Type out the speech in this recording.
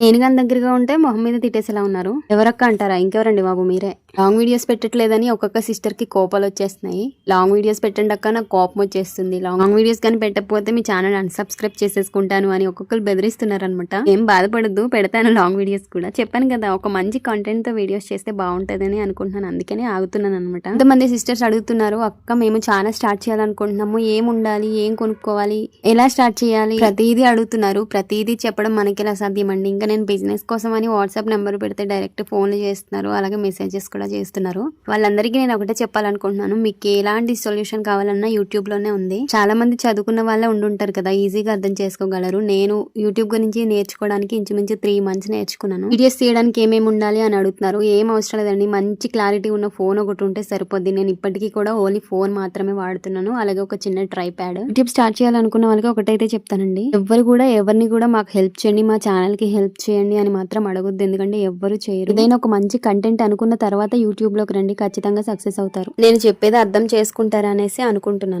నేను కానీ దగ్గరగా ఉంటే మొహం మీద తిట్టేసేలా ఉన్నారు. ఎవరక్క అంటారా? ఇంకెవరండి బాబు మీరే? లాంగ్ వీడియోస్ పెట్టట్లేదని ఒక్కొక్క సిస్టర్కి కోపాలు వచ్చేస్తున్నాయి. లాంగ్ వీడియోస్ పెట్టండి అక్క నాకు కోపం వచ్చేస్తుంది. లాంగ్ వీడియోస్ కానీ పెట్టకపోతే మీ ఛానల్ అన్సబ్స్క్రైబ్ చేసేసుకుంటాను అని ఒక్కొక్కరు బెదిరిస్తున్నారు అనమాట ఏం బాధపడద్దు పెడతాను లాంగ్ వీడియోస్ కూడా. చెప్పాను కదా ఒక మంచి కంటెంట్తో వీడియోస్ చేస్తే బాగుంటుందని అనుకుంటున్నాను. అందుకనే ఆగుతున్నాను అనమాట కొంతమంది సిస్టర్స్ అడుగుతున్నారు అక్క మేము ఛానల్ స్టార్ట్ చేయాలనుకుంటున్నాము. ఏం ఉండాలి? ఏం కొనుక్కోవాలి? ఎలా స్టార్ట్ చేయాలి? ప్రతిదీ అడుగుతున్నారు. ప్రతిదీ చెప్పడం మనకి ఎలా సాధ్యమండి? ఇంకా నేను బిజినెస్ కోసం అని వాట్సాప్ నెంబర్ పెడితే డైరెక్ట్ ఫోన్లు చేస్తున్నారు. అలాగే మెసేజెస్ కూడా చేస్తున్నారు. వాళ్ళందరికీ నేను ఒకటే చెప్పాలనుకుంటున్నాను. మీకు ఎలాంటి సొల్యూషన్ కావాలన్నా యూట్యూబ్లోనే ఉంది. చాలా మంది చదువుకున్న వాళ్ళే ఉండుంటారు కదా ఈజీగా అర్థం చేసుకోగలరు. నేను యూట్యూబ్ గురించి నేర్చుకోవడానికి ఇంచుమించు త్రీ మంత్స్ నేర్చుకున్నాను. వీడియోస్ తీయడానికి ఏమేమి ఉండాలి అని అడుగుతున్నారు. ఏం అవసరం లేదండి. మంచి క్లారిటీ ఉన్న ఫోన్ ఒకటి ఉంటే సరిపోద్ది. నేను ఇప్పటికీ కూడా ఓన్లీ ఫోన్ మాత్రమే వాడుతున్నాను. అలాగే ఒక చిన్న ట్రై ప్యాడ్ యూట్యూబ్ స్టార్ట్ చేయాలనుకున్న వాళ్ళకి ఒకటైతే చెప్తానండి. ఎవరు కూడా ఎవరిని కూడా మాకు హెల్ప్ చేయండి. మా ఛానల్కి హెల్ప్ చేయండి అని మాత్రం అడగొద్దు. ఎందుకంటే ఎవ్వరు చేయరు. ఏదైనా ఒక మంచి కంటెంట్ అనుకున్న తర్వాత యూట్యూబ్ యూట్యూబ్లోకి రండి ఖచ్చితంగా సక్సెస్ అవుతారు. నేను చెప్పేది అర్థం చేసుకుంటారా అనేసి అనుకుంటున్నాను.